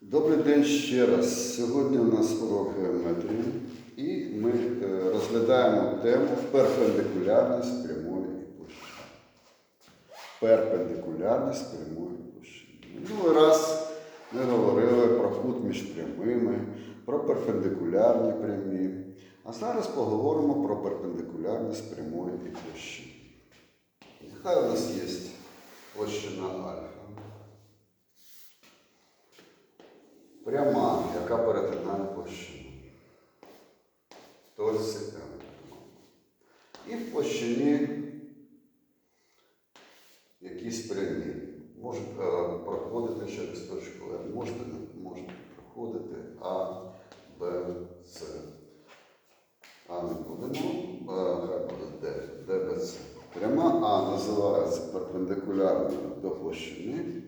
Добрий день ще раз. Сьогодні у нас урок геометрії і ми е, розглядаємо тему перпендикулярність прямої і площини. Перпендикулярність прямої площини. Минулий раз ми говорили про кут між прямими, про перпендикулярні прямі. А зараз поговоримо про перпендикулярність прямої і площини. Нехай у нас є площина альфа. Пряма, яка перетинає площину. Точці М. І в площині якісь прямі. Можуть е, проходити через точку М, можете, можете проходити А, Б, С. А не будемо, е, хай буде Д, Д, Б, С. Пряма А називається перпендикулярною до площини.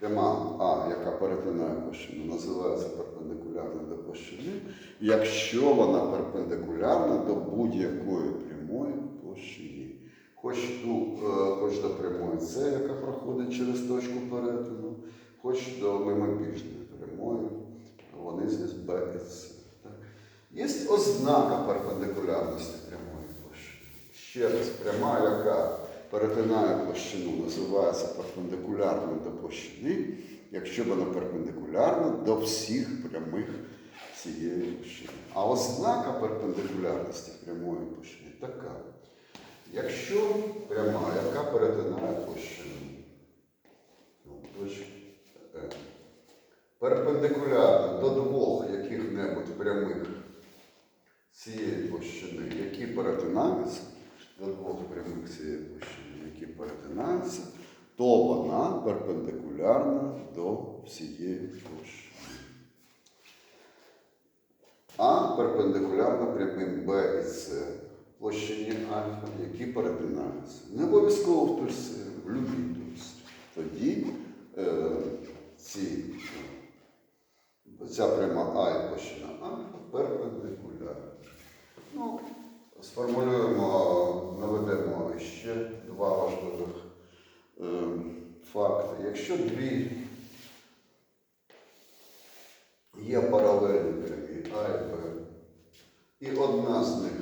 Пряма А, яка перетинає площину, називається перпендикулярною до площини, якщо вона перпендикулярна до будь-якої прямої площині. Хоч, ну, е, хоч до прямої С, яка проходить через точку перетину, хоч до мимобіжної прямої, вони здесь Б і С. Є ознака перпендикулярності прямої площини. Ще раз, пряма, яка перетинає площину, називається перпендикулярною до площини, якщо вона перпендикулярна до всіх прямих цієї площини. А ознака перпендикулярності прямої площини така. Якщо пряма, яка перетинає площину, ну, Е, перпендикулярна до двох яких-небудь прямих цієї площини, які перетинаються, до двох прямих цієї площини, які перетинаються, то вона перпендикулярна до всієї площини. А перпендикулярна прямим Б і С площині альфа, які перетинаються. Не обов'язково в точці, в любій точці. Тоді е, ці, ця пряма А і площина альфа перпендикулярна. Ну, сформулюємо, наведемо ще два важливих е, факти. Якщо дві є паралельні прямі А і Б, і одна з них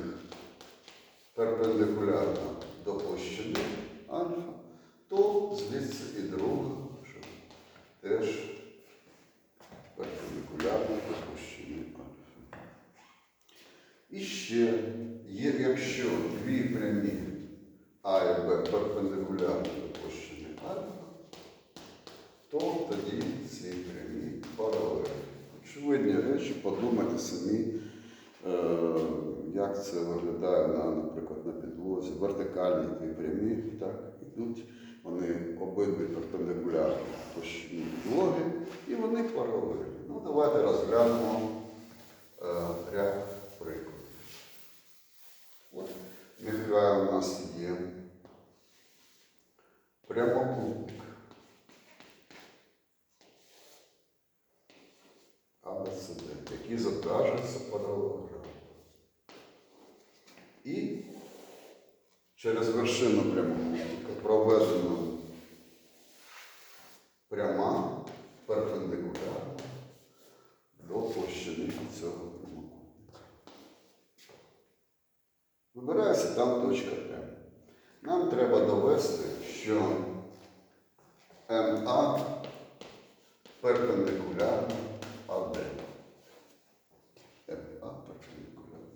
перпендикулярна до площини альфа, то звідси і друга що теж перпендикулярна до площини альфа. І ще є, якщо дві прямі А і Б перпендикулярні до площини альфа, то тоді ці прямі паралельні. Очевидні речі, подумайте самі, е, як це виглядає, на, наприклад, на підлозі. Вертикальні дві прямі, так, ідуть, вони обидві перпендикулярні площині підлоги, і вони паралельні. Ну, давайте розглянемо е, ряд прикладів. Нехай у нас є прямокутник. АБЦД, який зображується паралелограм. І через вершину прямокутника проведено пряма перпендикулярна до площини цього прямокутника. Вибирається там точка М. Нам треба довести, що МА перпендикулярна АД. МА перпендикулярна.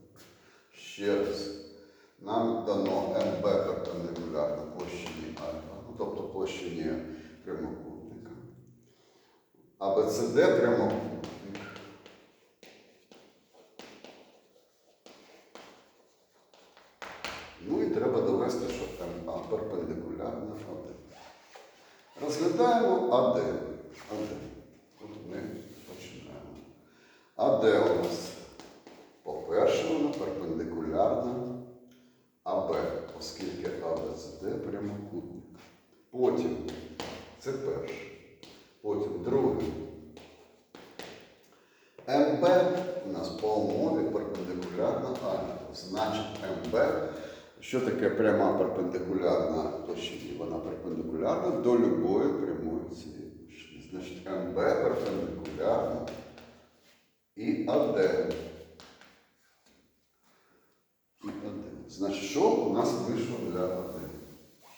Ще раз. Нам дано МБ перпендикулярна площині альфа, ну, тобто площині прямокутника. АБЦД прямокутник. Ну і треба довести, що МА перпендикулярна АД. Розглядаємо АД. АД. Тут ми починаємо. АД у нас, по-перше, вона перпендикулярна АБ, оскільки АБЦД прямокутник. Потім, це перше. Потім друге. МБ у нас по умові перпендикулярна альфа. Значить, МБ, що таке пряма перпендикулярна площині? Вона перпендикулярна до любої прямої цієї. Значить, МБ перпендикулярно і АД. І АД. Значить, що у нас вийшло для АД?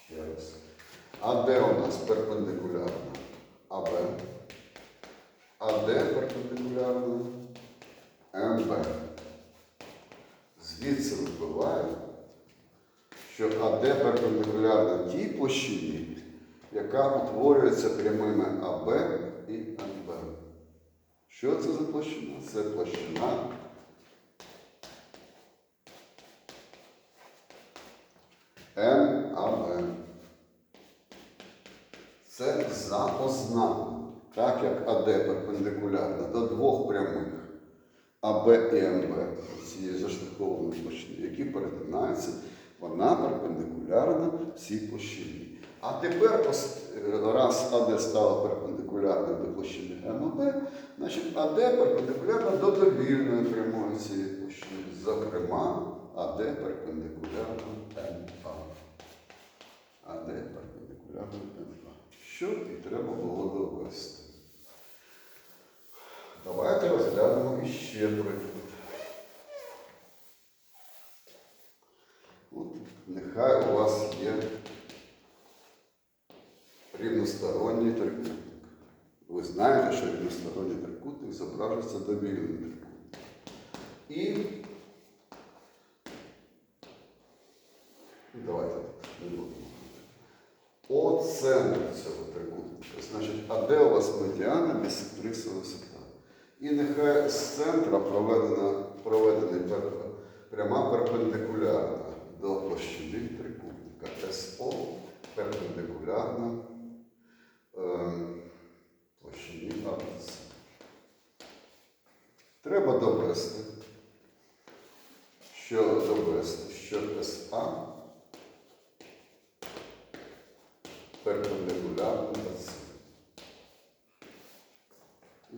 Ще. АД у нас перпендикулярно АБ. АД перпендикулярно МБ. Звідси випливає, що АД перпендикулярна тій площині, яка утворюється прямими АБ і МБ. Що це за площина? Це площина МАБ. Це за ознакою. Так як АД перпендикулярна до двох прямих АБ і МБ цієї заштрихованої площини, які перетинаються, вона перпендикулярна всій площині. А тепер, раз АД стала перпендикулярною до площини МАБ, значить АД перпендикулярна до довільної прямої цієї площини. Зокрема, АД перпендикулярна МА. АД перпендикулярна МА. Що і треба було довести. Давайте розглянемо іще приклад. От, нехай у вас є рівносторонній трикутник. Ви знаєте, що рівносторонній трикутник зображується довільним трикутником. І давайте не будемо. От центр цього трикутника. Значить, а де у вас медіана бісектриса висота? І нехай з центра проведена, проведений пер- пряма перпендикулярна до площини трикутника. СО перпендикулярна е, площині АБЦ. Треба довести, що довести, що СА перпендикулярно БЦ.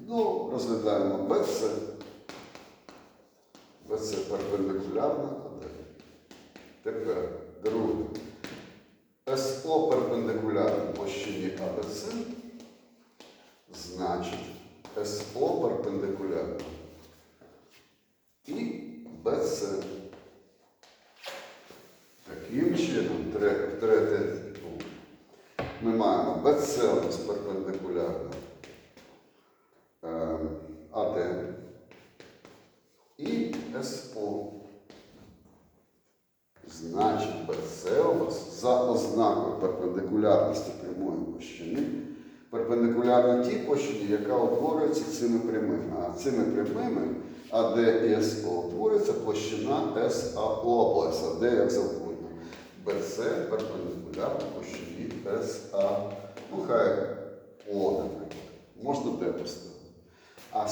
Знову розглядаємо БЦ. БЦ перпендикулярно АД. Тепер друге. СО перпендикулярно площині АБЦ. Значить, СО перпендикулярно і БЦ. Таким чином, тре- третє ну, ми БЦ у нас перпендикулярно АД і СО. Значить, БЦ у за ознакою перпендикулярності прямої площини перпендикулярна тій площині, яка утворюється цими прямими. А цими прямими АД і СО утворюється площина САО, САД як завгодно. БЦ перпендикулярна площині СА. Ну, хай. Можна Д поставити. А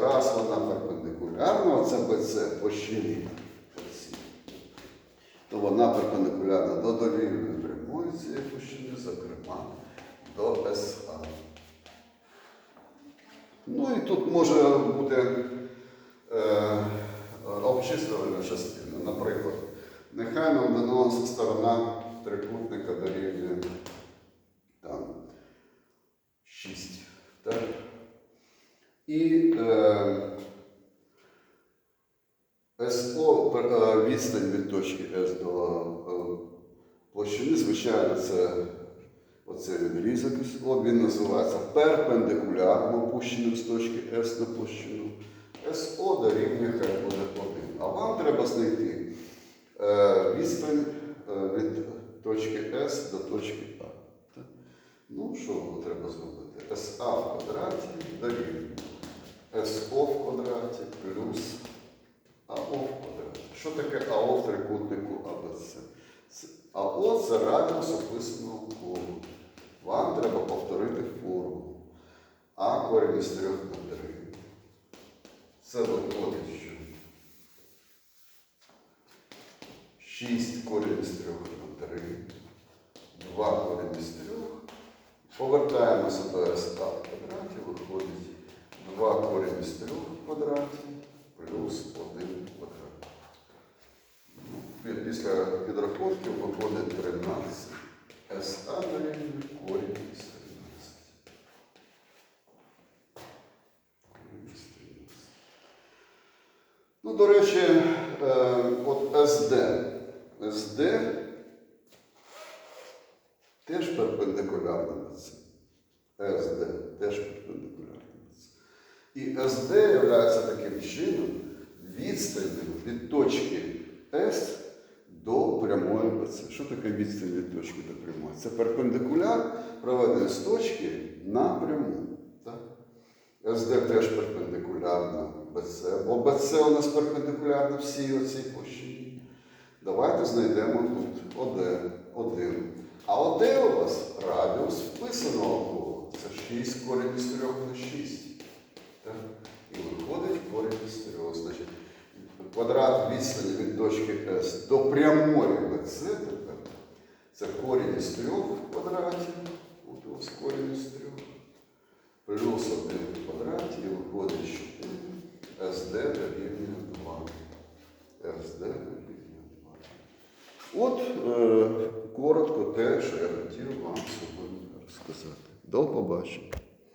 раз вона перпендикулярна, оце БЦ площині оці, то вона перпендикулярна до довільної прямої цієї площини, зокрема до СА. Ну і тут може бути е, обчислювальна частина. Наприклад, нехай нам дана сторона трикутника дорівнює там 6. Так? І е, СО е, відстань від точки С до е, площини, звичайно, це оцей відрізок СО, він називається перпендикулярно опущеним з точки С на площину. СО дорівнює хай буде 1. А вам треба знайти е, відстань е, від точки С до точки А. Ну, що треба зробити? СА в квадраті дорівнює СО в квадраті плюс АО в квадраті. Що таке АО в трикутнику АБЦ? АО це радіус описаного колу. Вам треба повторити формулу. А корінь із 3 на 3. Це виходить, що 6 корінь із 3 на 3. 2 корінь із 3. Повертаємося до СА в квадраті, виходить 2 корінь з 3 в плюс 1 квадрат. Після підрахунки виходить 13. СА дорівнює корінь з 13. Ну, до речі, е, от СД. СД теж перпендикулярно на це. СД теж перпендикулярно. І СД є таким чином відстанню від точки С до прямої БЦ. Що таке відстань від точки до прямої? Це перпендикуляр проведений з точки на пряму. СД теж перпендикулярна БЦ, бо БЦ у нас перпендикулярна всій оцій площині. Давайте знайдемо тут ОД, 1. А ОД у вас радіус вписаного кола. Це 6 корінь із 3 на 6. Виходить корінь із 3. Значить, квадрат відстані від точки С до прямої БЦ тепер. Це корінь із 3 в квадраті. От у вас корінь із 3 плюс 1 в квадраті і виходить 4. СД дорівнює 2. СД дорівнює 2. От е, коротко те, що я хотів вам сьогодні розказати. До побачення.